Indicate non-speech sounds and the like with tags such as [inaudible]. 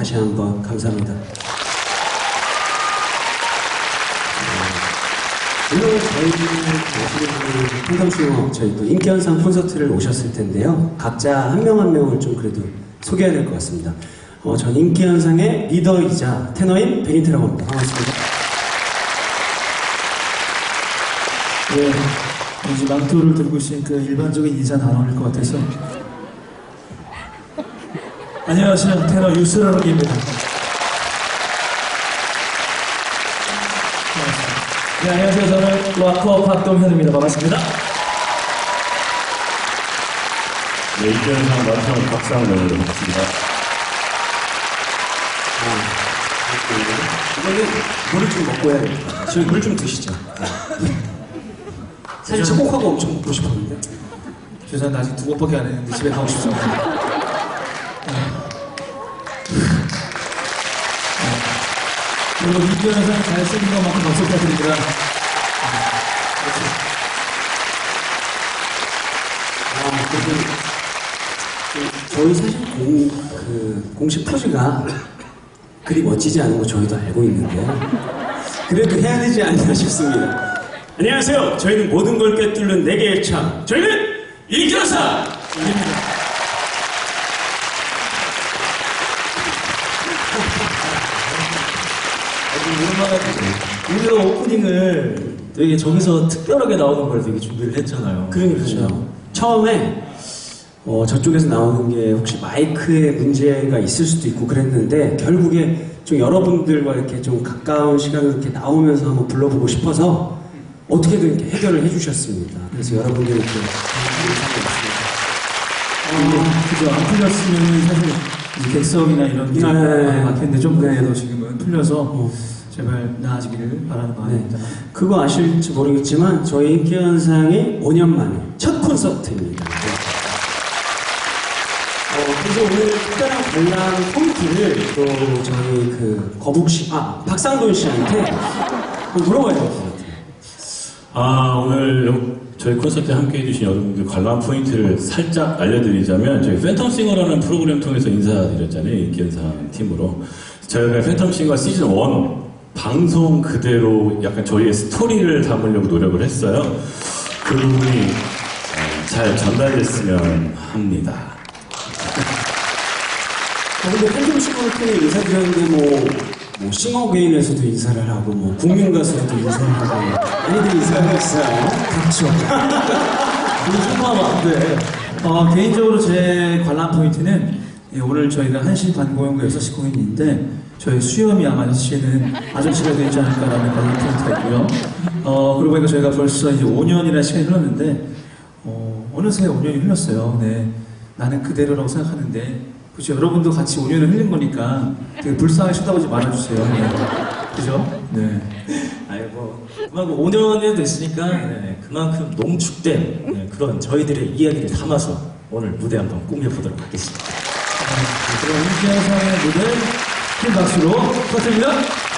다시 한번 감사합니다. 물론 저희는 팬덤쇼 저희 또 인기현상 콘서트를 오셨을 텐데요. 각자 한 명 한 명을 좀 그래도 소개해야 될 것 같습니다. 어, 전 인기현상의 리더이자 테너인 베니테라고 합니다. 반갑습니다. 네, 왠지 망토를 들고 있으니까 일반적인 인사 나눌 것 같아서. 안녕하세요, 테너 유스라락입니다. 네, 안녕하세요. 저는 락커 박동현입니다. 반갑습니다. 네, 이견상 마지막 박상원을 반갑습니다. 이거는 물을 좀 먹고 해야 됩니다. 저희 물좀 드시죠. 사실 초kok하고 엄청 먹고 싶었는데. 죄송한데 아직 두 번밖에 안 했는데 집에 가고 싶습니다. [laughs] 그리고 이변에서는 잘생긴 것만큼 박수 부탁드립니다. 아, 그 저희 사실 공, 그 공식 포즈가 그리 멋지지 않은 거 저희도 알고 있는데요. 그래도 해야 되지 않나 싶습니다. 안녕하세요. 저희는 모든 걸 꿰뚫는 네 개의 창. 저희는 이겨사! 우리가 오프닝을 되게 저기서 특별하게 나오는 걸 되게 준비를 했잖아요. 그렇죠. 처음에 어, 저쪽에서 나오는 게 혹시 마이크에 문제가 있을 수도 있고 그랬는데 결국에 좀 여러분들과 이렇게 좀 가까운 시간을 이렇게 나오면서 한번 불러보고 싶어서 어떻게든 이렇게 해결을 해주셨습니다. 그래서 여러분들이 이렇게 그죠. 안 풀렸으면 사실 객석이나 이런 게 네. 많이 막혔는데 좀 그래도 네. 지금은 풀려서 어. 제발 나아지기를 바라는 네. 마음입니다. 그거 아실지 모르겠지만 저희 인기 현상이 5년 만에 첫 콘서트입니다. 네. 어, 그래서 오늘 특별한 관람 포인트를 또 저희 그 거북 씨, 아, 박상돈 씨한테 한번 물어봐야 될 것 같아요. 아, 오늘 여- 저희 콘서트에 함께 해 주신 여러분들 관람 포인트를 살짝 알려드리자면, 저희 팬텀싱어라는 프로그램 통해서 인사드렸잖아요. 인기현상 팀으로. 저희가 팬텀싱어 시즌 1 방송 그대로 약간 저희의 스토리를 담으려고 노력을 했어요. 그 부분이 어, 잘 전달됐으면 합니다. 어, 근데 팬덤 싱어를 통해 인사드렸는데 뭐, 뭐 싱어게인에서도 인사를 하고 뭐 국민가수에도 인사를 하고 많이들 인사를 했어요. 그렇죠. [laughs] 안 돼. 어, 개인적으로 제 관람 포인트는 예, 오늘 저희가 1시 반 공연과 6시 공연인데 저희 수염이 아마 6시에는 아저씨가 되지 않을까라는 포인트가 있고요. 어, 그러고 보니까 저희가 벌써 이제 5년이나 시간이 흘렀는데 어, 어느새 5년이 흘렀어요. 네. 나는 그대로라고 생각하는데 그죠? 여러분도 같이 5년을 흘린 거니까 되게 불쌍하게 쳐다보지 말아주세요. 네. 그죠? 네. 아이고, 그만큼 5년이 됐으니까 네, 그만큼 농축된 네, 그런 저희들의 이야기를 담아서 오늘 무대 한번 꾸며보도록 하겠습니다. 그럼 인기영상의 무대 큰 박수로 부탁드립니다.